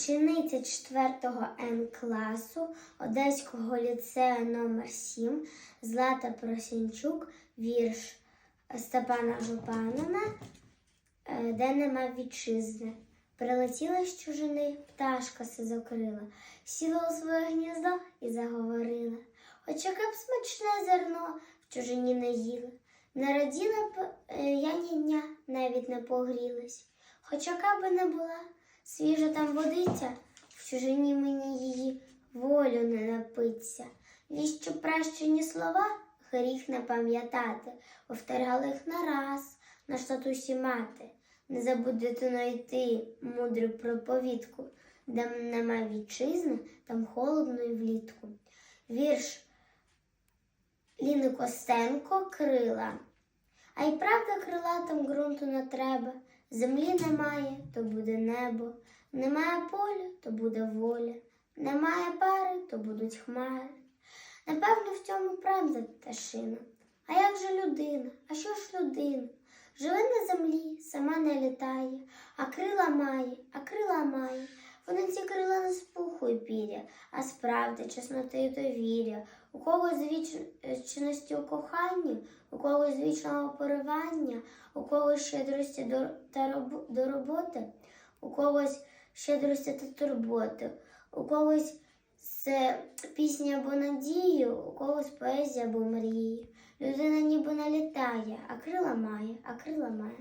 Учениця 4 Н класу Одеського ліцею номер 7 Злата Просінчук, вірш Степана Жупанина, е, де нема вітчизни. Прилетіла з чужини, пташка се закрила, сіла у своє гніздо і заговорила. Хоч яке б смачне зерно в чужині не їла, не раділа б е, я ні дня, навіть не погрілась. Хоч яка би не була, свіжа там водиця, в чужині мені її волю не напиться. Віщо пращені слова гріх не пам'ятати, повторяли їх нараз, наш татусі мати. Не забудь дитино йти мудру проповідку, де нема вітчизни, там холодно і влітку. Вірш Ліни Костенко крила. А й правда крилатим ґрунту не треба. Землі немає, то буде небо. Немає поля, то буде воля. Немає пари, то будуть хмари. Напевно, в цьому правда пташина. А як же людина? А що ж людина? Живе на землі, сама не літає, а крила має, а крила має. Вони ці крила не з й піря, а з правди, чесноти довір'я. У когось з вічності у коханні, у когось з вічного поривання, у когось щедрості до, та роб- до роботи, у когось щедрості та турботи, у когось це пісня або надії, у когось поезія або мрії. Людина ніби налітає, а крила має, а крила має.